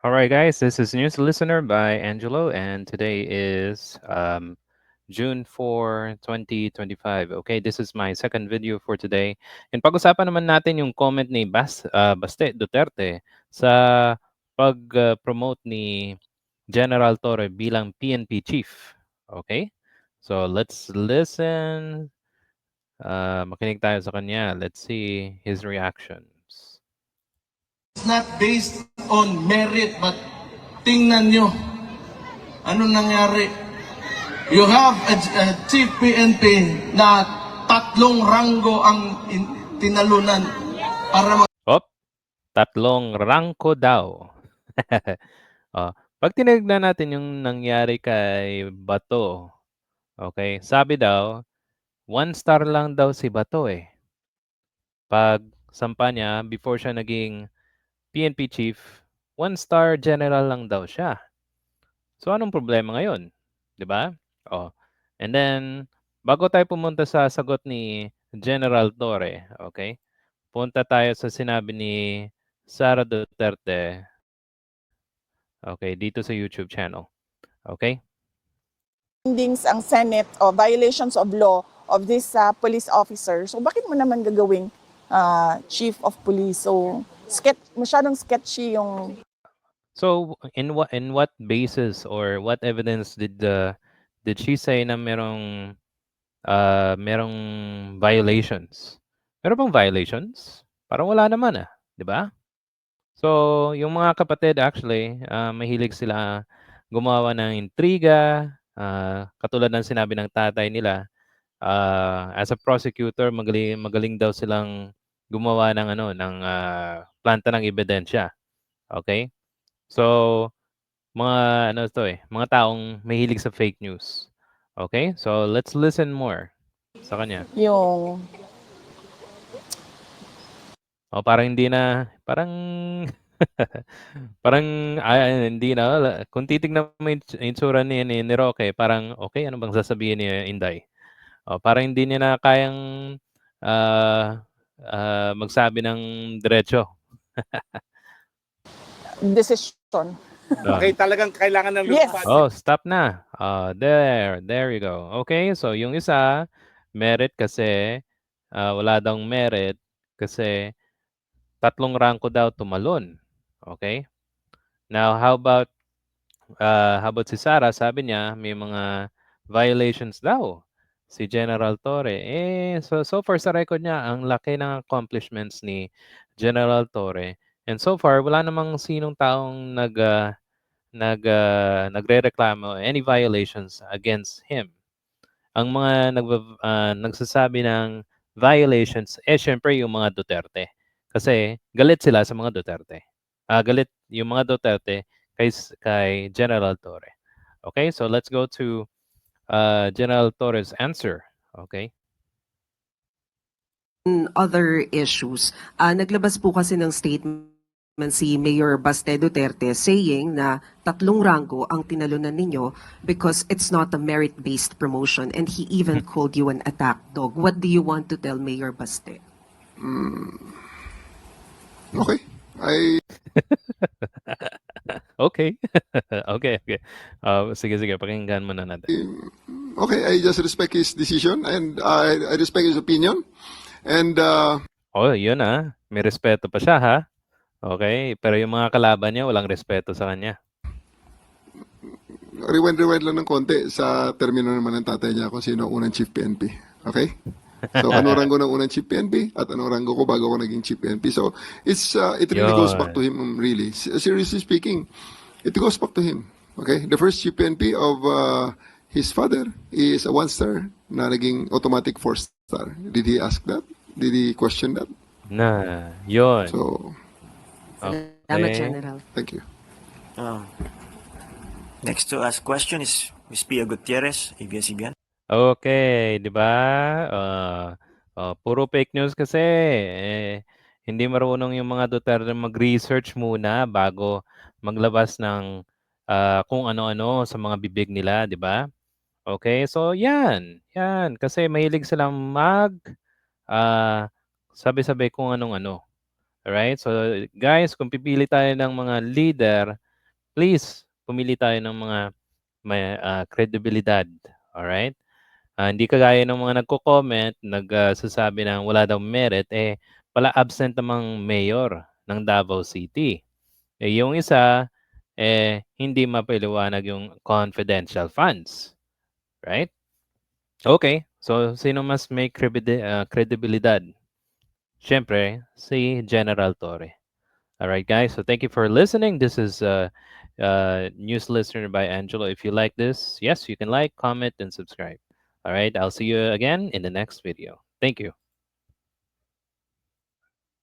All right, guys, this is News Listener by Angelo, and today is um, June 4, 2025. Okay, this is my second video for today. And pag-usapan naman natin yung comment ni Bas, uh, Baste Duterte sa pag-promote ni General Torre bilang PNP chief. Okay? So, let's listen. Uh, makinig tayo sa kanya. Let's see his reactions. It's not based on merit, but tingnan nyo. Ano nangyari? You have a, a chief PNP na tatlong ranggo ang in- tinalunan para mag- Op, tatlong rangko daw. oh, pag tinignan natin yung nangyari kay Bato, okay, sabi daw, one star lang daw si Bato eh. Pag sampa niya, before siya naging PNP chief, one star general lang daw siya. So anong problema ngayon? 'Di ba? Oh. And then bago tayo pumunta sa sagot ni General Torre, okay? Punta tayo sa sinabi ni Sara Duterte. Okay, dito sa YouTube channel. Okay? findings ang Senate o violations of law of this uh, police officer. So bakit mo naman gagawing uh, chief of police? So sketch, masyadong sketchy yung So in what in what basis or what evidence did the did she say na merong uh merong violations? Meron bang violations? Parang wala naman ah, 'di ba? So, yung mga kapatid actually, ah, mahilig sila gumawa ng intriga, ah, katulad ng sinabi ng tatay nila, ah, as a prosecutor magaling magaling daw silang gumawa ng ano ng ah, planta ng ebidensya. Okay? So, mga ano to eh, mga taong mahilig sa fake news. Okay? So, let's listen more sa kanya. yung O parang hindi na, parang parang ah, hindi na. Kung titignan mo yung its- itsura ni, ni, ni Roque, parang okay, ano bang sasabihin ni Inday? O, parang hindi niya na kayang ah, ah, magsabi ng diretso. decision. Okay, talagang kailangan ng Yes. lupad. Oh, stop na. Ah, there, there you go. Okay, so yung isa, merit kasi ah, wala daw merit kasi tatlong ranko daw tumalon. Okay? Now, how about uh, how about si Sarah? Sabi niya may mga violations daw si General Torre. Eh, so, so far sa record niya, ang laki ng accomplishments ni General Torre. And so far, wala namang sinong taong nag ah, nag ah, nagrereklamo any violations against him. Ang mga nag nagsasabi ng violations eh syempre yung mga Duterte. Kasi galit sila sa mga Duterte. Ah, galit yung mga Duterte kay kay General Torre. Okay? So let's go to uh, General Torre's answer. Okay? on other issues. Ah, naglabas po kasi ng statement si Mayor Baste Duterte saying na tatlong rango ang tinalunan ninyo because it's not a merit-based promotion and he even called you an attack dog. What do you want to tell Mayor Baste? Okay. I Okay. okay, okay. Uh, sige, sige. Pakinggan muna natin. okay. I just respect his decision and I, I respect his opinion. And uh, Oh, yun ah. May respeto pa siya ha. Okay. Pero yung mga kalaban niya, walang respeto sa kanya. rewind-rewind lang ng konti sa termino naman ng tatay niya kung sino ang unang chief PNP. Okay? So, ano ranggo ng unang chief PNP at anong ranggo ko bago ako naging chief PNP. So, it's, uh, it really goes back to him, um, really. Seriously speaking, it goes back to him. Okay? The first chief PNP of uh, his father is a one-star na naging automatic four-star. Did he ask that? Did he question that? Na, yun. So, Salamat, Okay. General. thank you. Um, next to ask question is Ms. Pia Gutierrez, ABS-CBN. Okay, 'di ba? Ah, ah, puro fake news kasi eh, hindi marunong yung mga Duterte mag-research muna bago maglabas ng ah, kung ano-ano sa mga bibig nila, 'di ba? Okay, so 'yan, 'yan kasi mahilig silang mag ah, sabi-sabi kung anong ano. Alright? So guys, kung pipili tayo ng mga leader please pumili tayo ng mga may ah, kredibilidad. Alright? Ah, hindi kagaya ng mga nagko-comment, nagsasabi na wala daw merit, eh pala absent namang mayor ng Davao City. Eh yung isa, eh hindi mapaliwanag yung confidential funds. Right? Okay. So, sino mas may credi- ah, kredibilidad? Siyempre, si General Torre. All right, guys. So thank you for listening. This is uh, uh, News Listener by Angelo. If you like this, yes, you can like, comment, and subscribe. All right. I'll see you again in the next video. Thank you.